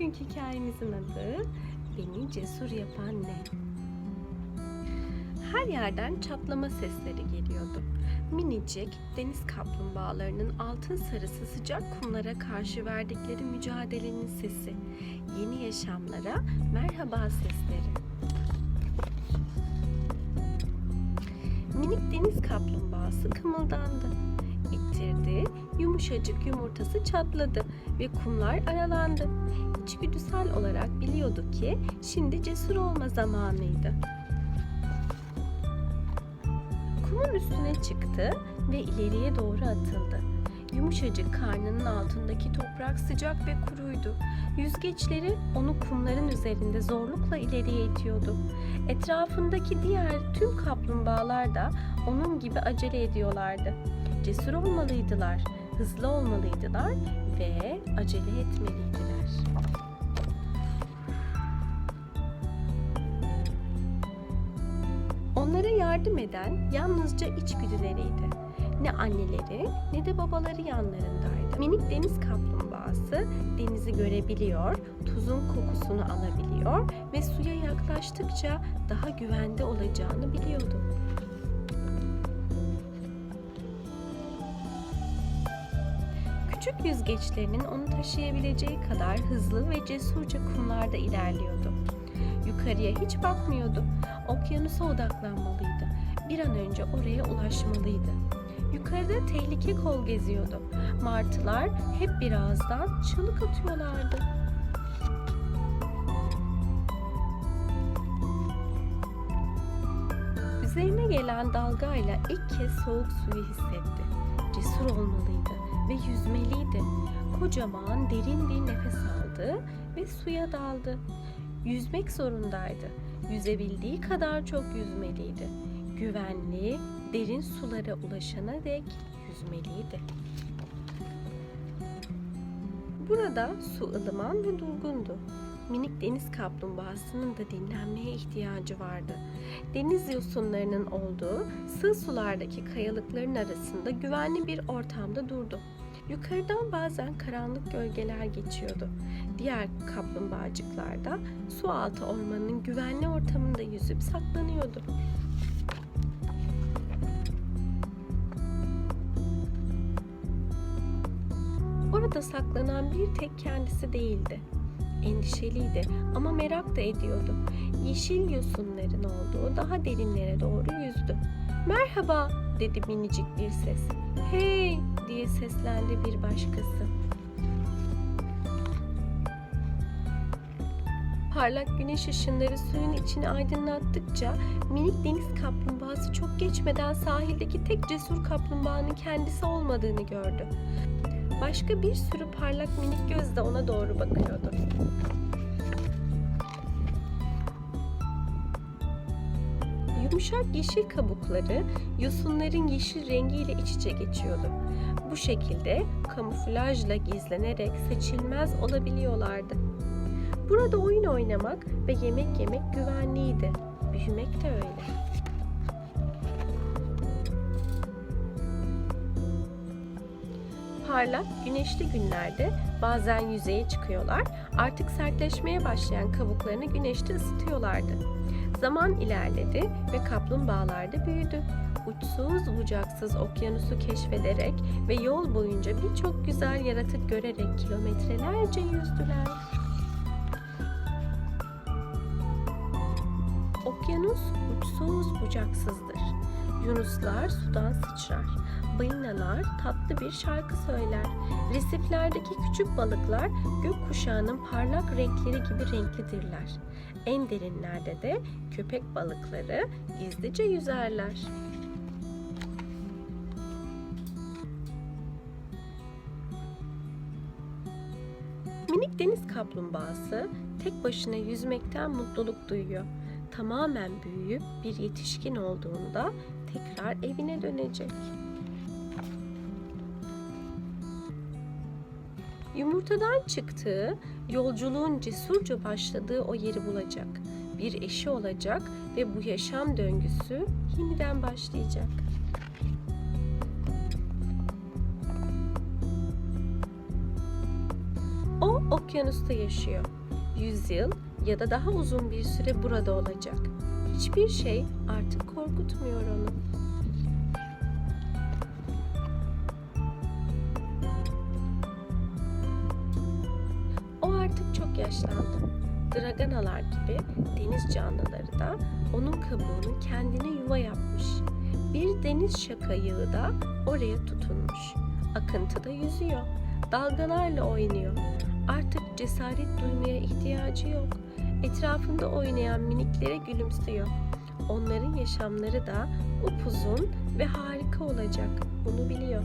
Bugünkü hikayemizin adı Beni Cesur Yapan Ne? Her yerden çatlama sesleri geliyordu. Minicik deniz kaplumbağalarının altın sarısı sıcak kumlara karşı verdikleri mücadelenin sesi. Yeni yaşamlara merhaba sesleri. Minik deniz kaplumbağası kımıldandı. İttirdi, yumuşacık yumurtası çatladı ve kumlar aralandı. İçgüdüsel olarak biliyordu ki şimdi cesur olma zamanıydı. Kumun üstüne çıktı ve ileriye doğru atıldı. Yumuşacık karnının altındaki toprak sıcak ve kuruydu. Yüzgeçleri onu kumların üzerinde zorlukla ileriye itiyordu. Etrafındaki diğer tüm kaplumbağalar da onun gibi acele ediyorlardı. Cesur olmalıydılar, hızlı olmalıydılar ve acele etmeliydiler. Onlara yardım eden yalnızca içgüdüleriydi. Ne anneleri ne de babaları yanlarındaydı. Minik deniz kaplumbağası denizi görebiliyor, tuzun kokusunu alabiliyor ve suya yaklaştıkça daha güvende olacağını biliyordu. Küçük yüzgeçlerinin onu taşıyabileceği kadar hızlı ve cesurca kumlarda ilerliyordu. Yukarıya hiç bakmıyordu. Okyanusa odaklanmalıydı. Bir an önce oraya ulaşmalıydı. Yukarıda tehlike kol geziyordu. Martılar hep bir ağızdan çığlık atıyorlardı. Üzerine gelen dalgayla ilk kez soğuk suyu hissetti. Cesur olmalıydı ve yüzmeliydi. Kocaman derin bir nefes aldı ve suya daldı. Yüzmek zorundaydı. Yüzebildiği kadar çok yüzmeliydi. Güvenli, derin sulara ulaşana dek yüzmeliydi. Burada su ılıman ve durgundu. Minik deniz kaplumbağasının da dinlenmeye ihtiyacı vardı. Deniz yosunlarının olduğu sığ sulardaki kayalıkların arasında güvenli bir ortamda durdu. Yukarıdan bazen karanlık gölgeler geçiyordu. Diğer kaplumbağacıklar da su altı ormanının güvenli ortamında yüzüp saklanıyordu. Orada saklanan bir tek kendisi değildi. Endişeliydi ama merak da ediyordu. Yeşil yosunların olduğu daha derinlere doğru yüzdü. Merhaba dedi minicik bir ses. Hey diye seslendi bir başkası. Parlak güneş ışınları suyun içini aydınlattıkça minik deniz kaplumbağası çok geçmeden sahildeki tek cesur kaplumbağanın kendisi olmadığını gördü. Başka bir sürü parlak minik göz de ona doğru bakıyordu. Yumuşak yeşil kabukları yosunların yeşil rengiyle iç içe geçiyordu. Bu şekilde kamuflajla gizlenerek seçilmez olabiliyorlardı. Burada oyun oynamak ve yemek yemek güvenliydi. Büyümek de öyle. Parlak, güneşli günlerde bazen yüzeye çıkıyorlar, artık sertleşmeye başlayan kabuklarını güneşte ısıtıyorlardı. Zaman ilerledi ve kaplumbağalar da büyüdü. Uçsuz bucaksız okyanusu keşfederek ve yol boyunca birçok güzel yaratık görerek kilometrelerce yüzdüler. Okyanus uçsuz bucaksızdır. Yunuslar sudan sıçrar. Balinalar tatlı bir şarkı söyler. Resiflerdeki küçük balıklar gökkuşağının parlak renkleri gibi renklidirler. En derinlerde de köpek balıkları gizlice yüzerler. Minik deniz kaplumbağası tek başına yüzmekten mutluluk duyuyor. Tamamen büyüyüp bir yetişkin olduğunda tekrar evine dönecek. Yumurtadan çıktığı, yolculuğun cesurca başladığı o yeri bulacak. Bir eşi olacak ve bu yaşam döngüsü yeniden başlayacak. O okyanusta yaşıyor. Yüzyıl ya da daha uzun bir süre burada olacak. Hiçbir şey artık korkutmuyor onu. Yaşlandı. Draganalar gibi deniz canlıları da onun kabuğunu kendine yuva yapmış. Bir deniz şakayığı da oraya tutunmuş. Akıntıda yüzüyor. Dalgalarla oynuyor. Artık cesaret duymaya ihtiyacı yok. Etrafında oynayan miniklere gülümsüyor. Onların yaşamları da upuzun ve harika olacak. Bunu biliyor.